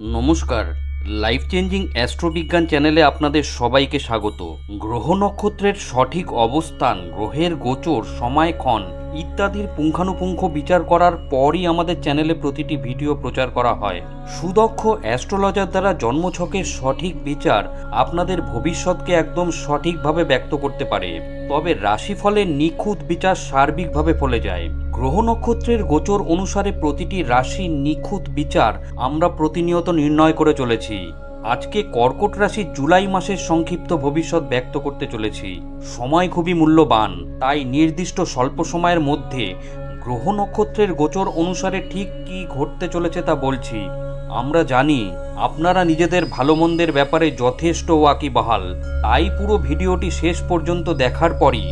নমস্কার। Life changing অ্যাস্ট্রোবিজ্ঞান চ্যানেলে আপনাদের সবাইকে স্বাগত। গ্রহ নক্ষত্রের সঠিক অবস্থান, গ্রহের গোচর সময়ক্ষণ ইত্যাদির পুঙ্খানুপুঙ্খ বিচার করার পরই আমাদের চ্যানেলে প্রতিটি ভিডিও প্রচার করা হয়। সুদক্ষ অ্যাস্ট্রোলজার দ্বারা জন্মছকের সঠিক বিচার আপনাদের ভবিষ্যৎকে একদম সঠিকভাবে ব্যক্ত করতে পারে। তবে রাশিফলের নিখুঁত বিচার সার্বিকভাবে ফলে যায়। গ্রহ নক্ষত্রের গোচর অনুসারে প্রতিটি রাশির নিখুঁত বিচার আমরা প্রতিনিয়ত নির্ণয় করে চলেছি। আজকে কর্কট রাশি জুলাই মাসের সংক্ষিপ্ত ভবিষ্যৎ ব্যক্ত করতে চলেছি। সময় খুবই মূল্যবান, তাই নির্দিষ্ট স্বল্প সময়ের মধ্যে গ্রহ নক্ষত্রের গোচর অনুসারে ঠিক কি ঘটতে চলেছে তা বলছি। আমরা জানি, আপনারা নিজেদের ভালো মন্দের ব্যাপারে যথেষ্ট ওয়াকিবহাল, তাই পুরো ভিডিওটি শেষ পর্যন্ত দেখার পরই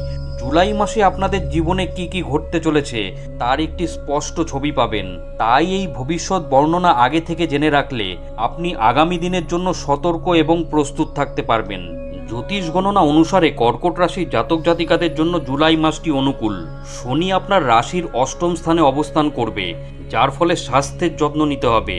জুলাই মাসে আপনাদের জীবনে কি কি ঘটতে চলেছে, তার একটি স্পষ্ট ছবি পাবেন। তাই এই ভবিষ্যৎ বর্ণনা আগে থেকে জেনে রাখলে আপনি আগামী দিনের জন্য সতর্ক এবং প্রস্তুত থাকতে পারবেন। জ্যোতিষ গণনা অনুসারে কর্কট রাশির জাতক জাতিকাদের জন্য জুলাই মাসটি অনুকূল। শনি আপনার রাশির অষ্টম স্থানে অবস্থান করবে, যার ফলে স্বাস্থ্যের যত্ন নিতে হবে।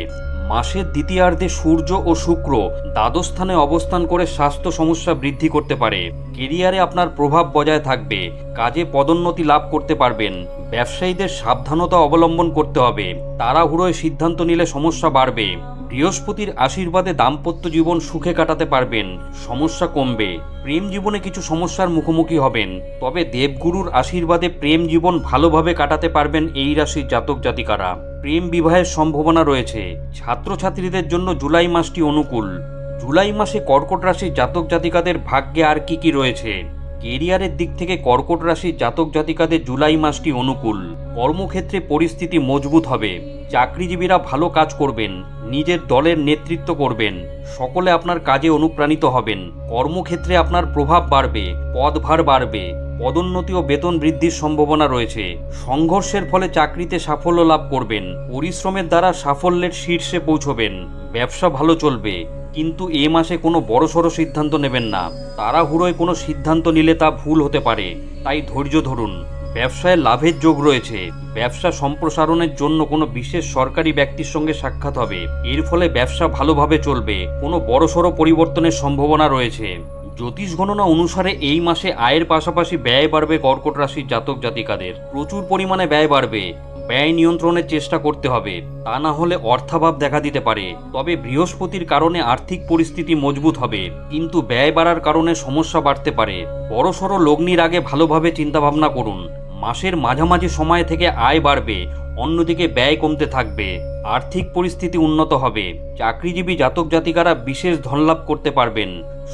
মাসের দ্বিতীয়ার্ধে সূর্য ও শুক্র দ্বাদশ স্থানে অবস্থান করে স্বাস্থ্য সমস্যা বৃদ্ধি করতে পারে। কেরিয়ারে আপনার প্রভাব বজায় থাকবে। কাজে পদোন্নতি লাভ করতে পারবেন। ব্যবসায়ীদের সাবধানতা অবলম্বন করতে হবে। তাড়াহুড়োয় সিদ্ধান্ত নিলে সমস্যা বাড়বে। বৃহস্পতির আশীর্বাদে দাম্পত্য জীবন সুখে কাটাতে পারবেন। সমস্যা কমবে। প্রেম জীবনে কিছু সমস্যার মুখোমুখি হবেন। তবে দেবগুরুর আশীর্বাদে প্রেম জীবন ভালোভাবে কাটাতে পারবেন এই রাশির জাতক জাতিকারা। প্রেম বিবাহের সম্ভাবনা রয়েছে। ছাত্রছাত্রীদের জন্য জুলাই মাসটি অনুকূল। জুলাই মাসে কর্কট রাশির জাতক জাতিকাদের ভাগ্যে আর কি কি রয়েছে? কেরিয়ারের দিক থেকে কর্কট রাশির জাতক জাতিকাদের জুলাই মাসটি অনুকূল। কর্মক্ষেত্রে পরিস্থিতি মজবুত হবে। চাকরিজীবীরা ভালো কাজ করবেন, নিজের দলের নেতৃত্ব করবেন, সকলে আপনার কাজে অনুপ্রাণিত হবেন। কর্মক্ষেত্রে আপনার প্রভাব বাড়বে, পদভার বাড়বে, পদোন্নতি ও বেতন বৃদ্ধির সম্ভাবনা রয়েছে। সংঘর্ষের ফলে চাকরিতে সাফল্য লাভ করবেন, পরিশ্রমের দ্বারা সাফল্যের শীর্ষে পৌঁছবেন। ব্যবসা ভালো চলবে কিন্তু এ মাসে কোনো বড়সড় সিদ্ধান্ত নেবেন না। তাড়াহুড়োয় কোনো সিদ্ধান্ত নিলে তা ভুল হতে পারে। তাই ধৈর্য ধরুন। ব্যবসায় লাভের যোগ রয়েছে। ব্যবসা সম্প্রসারণের জন্য কোনো বিশেষ সরকারি ব্যক্তির সঙ্গে সাক্ষাৎ হবে। এর ফলে ব্যবসা ভালোভাবে চলবে। কোনো বড়সড় পরিবর্তনের সম্ভাবনা রয়েছে। জ্যোতিষ গণনা অনুসারে এই মাসে আয়ের পাশাপাশি ব্যয় বাড়বে কর্কট রাশির জাতক জাতিকাদের। প্রচুর পরিমাণে ব্যয় বাড়বে। ব্যয় নিয়ন্ত্রণের চেষ্টা করতে হবে, তা না হলে অর্থাভাব দেখা দিতে পারে। তবে বৃহস্পতির কারণে আর্থিক পরিস্থিতি মজবুত হবে, কিন্তু ব্যয় বাড়ার কারণে সমস্যা বাড়তে পারে। বড়সড় লগ্নির আগে ভালোভাবে চিন্তাভাবনা করুন। মাসের মাঝামাঝি সময় থেকে আয় বাড়বে, অন্যদিকে ব্যয় কমতে থাকবে। আর্থিক পরিস্থিতি উন্নত হবে। চাকরিজীবী জাতক জাতিকারা বিশেষ ধনলাভ করতে পারবেন।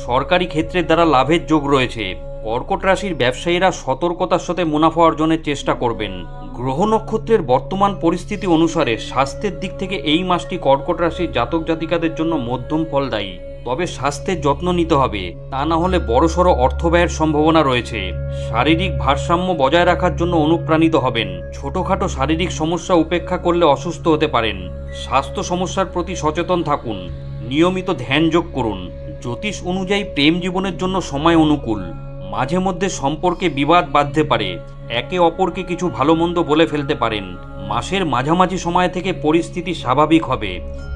সরকারি ক্ষেত্রের দ্বারা লাভের যোগ রয়েছে। কর্কট রাশির ব্যবসায়ীরা সতর্কতার সাথে মুনাফা অর্জনের চেষ্টা করবেন। গ্রহ নক্ষত্রের বর্তমান পরিস্থিতি অনুসারে স্বাস্থ্যের দিক থেকে এই মাসটি কর্কট রাশির জাতক জাতিকাদের জন্য মধ্যম ফলদায়ী তবে স্বাস্থ্যের যত্ন নিতে হবে, তা না হলে বড়সড় অর্থ ব্যয়ের সম্ভাবনা রয়েছে। শারীরিক ভারসাম্য বজায় রাখার জন্য অনুপ্রাণিত হবেন। ছোটখাটো শারীরিক সমস্যা উপেক্ষা করলে অসুস্থ হতে পারেন। স্বাস্থ্য সমস্যার প্রতি সচেতন থাকুন। নিয়মিত ধ্যান যোগ করুন। জ্যোতিষ অনুযায়ী প্রেম জীবনের জন্য সময় অনুকূল। মাঝে মধ্যে সম্পর্কে বিবাদ বাঁধতে পারে। একে অপরকে কিছু ভালো মন্দ বলে ফেলতে পারেন। মাসের মাঝামাঝি সময় থেকে পরিস্থিতি স্বাভাবিক হবে,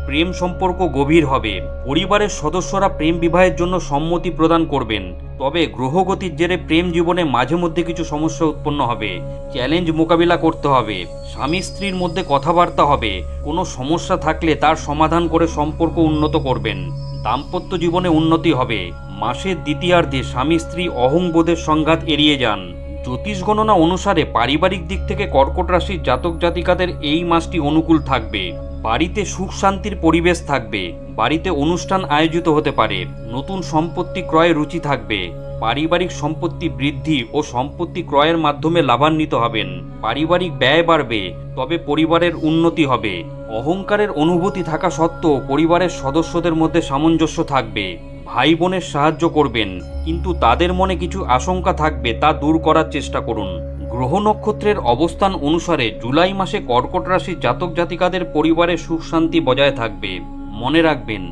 প্রেম সম্পর্ক গভীর হবে, পরিবারের সদস্যরা প্রেম বিবাহের জন্য সম্মতি প্রদান করবেন। তবে গ্রহগতির জেরে প্রেম জীবনে মাঝে মধ্যে কিছু সমস্যা উৎপন্ন হবে, চ্যালেঞ্জ মোকাবিলা করতে হবে, স্বামী স্ত্রীর মধ্যে কথাবার্তা হবে, কোনো সমস্যা থাকলে তার সমাধান করে সম্পর্ক উন্নত করবেন। দাম্পত্য জীবনে উন্নতি হবে, মাসের দ্বিতীয়ার্ধে স্বামী স্ত্রী অহংবোধের সংঘাত এড়িয়ে যান। জ্যোতিষ গণনা অনুসারে পারিবারিক দিক থেকে কর্কট রাশির জাতক জাতিকাদের এই মাসটি অনুকূল থাকবে। বাড়িতে সুখ শান্তির পরিবেশ থাকবে। বাড়িতে অনুষ্ঠান আয়োজিত হতে পারে। নতুন সম্পত্তি ক্রয়ে রুচি থাকবে। পারিবারিক সম্পত্তি বৃদ্ধি ও সম্পত্তি ক্রয়ের মাধ্যমে লাভান্বিত হবেন। পারিবারিক ব্যয় বাড়বে, তবে পরিবারের উন্নতি হবে। অহংকারের অনুভূতি থাকা সত্ত্বেও পরিবারের সদস্যদের মধ্যে সামঞ্জস্য থাকবে। ভাই বোনের সাহায্য করবেন, কিন্তু তাদের মনে কিছু আশঙ্কা থাকবে তা দূর করার চেষ্টা করুন। গ্রহ নক্ষত্রের অবস্থান অনুসারে জুলাই মাসে কর্কট রাশির জাতক জাতিকাদের পরিবারে সুখ শান্তি বজায় থাকবে। মনে রাখবেন,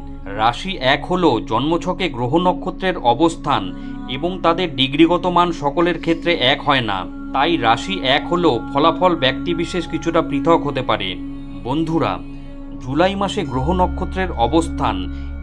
রাশি এক হল জন্মছকে গ্রহ নক্ষত্রের অবস্থান এবং তাদের ডিগ্রিগত মান সকলের ক্ষেত্রে এক হয় না। তাই রাশি এক হল ফলাফল ব্যক্তিবিশেষ কিছুটা পৃথক হতে পারে। বন্ধুরা, জুলাই মাসে গ্রহ নক্ষত্রের অবস্থান